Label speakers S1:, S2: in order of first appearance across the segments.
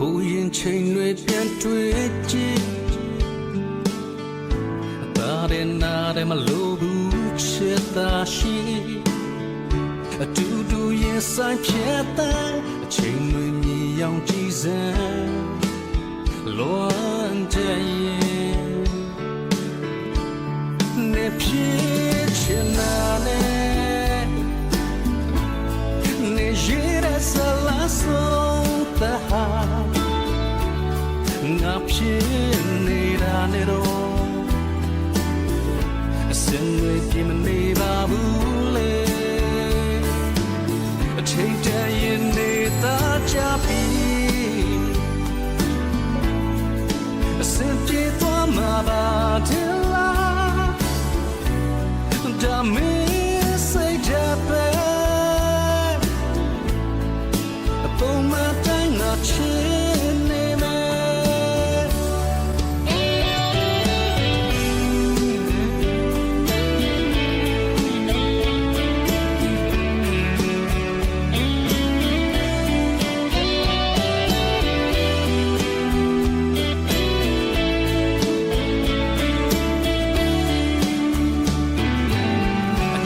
S1: ဟိုရင်ချိန်တွေပြန်တွေ့ကြည့်တာတဲ့နာတဲ့မလို့ဘူးချစ်တာရှိအတူတူရင်ဆိုင်ဖြစ်တဲ့အချိန်တွေမြည်ရောင်ကြည်စမ်းလွန်တဲ့ရင်နေဖြစ်ချင်နာနဲ့နေရတဲ့ဆလာဆုံးတဟာငါ ဖြစ်နေတာနေတော့အစင်တွေပြမနေပါဘူးလေအချိန်တည်းရင်နေတာကြပြီ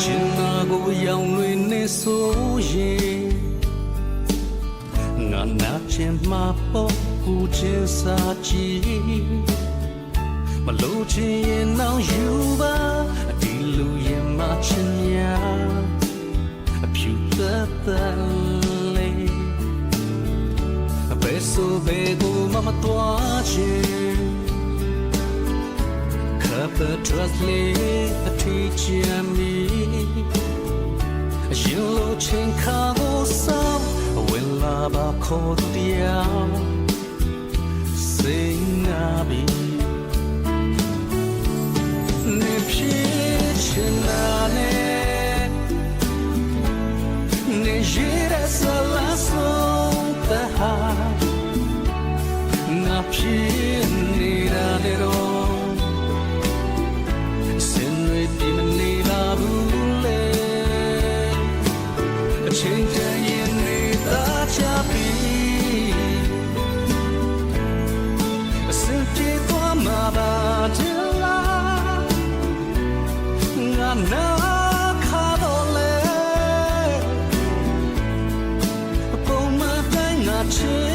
S1: အချင်နာကိုရောင်တွေနေဆိုရင်ငါနာချင်မှာပေါ့ကူချင်စာကြည့်မလို့ချင်ရင်နောက်ယူပါဒီလူရင်မချင်များအဖြူသက်သက်လေးအဘယ်ဆိုဘယ်ကိုမမတော်ချင် Cup the trust lay a teacher me You lo chen ka go sam when la ba ko dia Sing a be Ne phi chen na ne Ne jira sa la so ta ha Na phi ချိန်တန်ရင်နေတာချပြီအစင်ပြေသွားမှာပါဒီလားငါနာခါတော့လေပုံမှန်တိုင်းငါချင်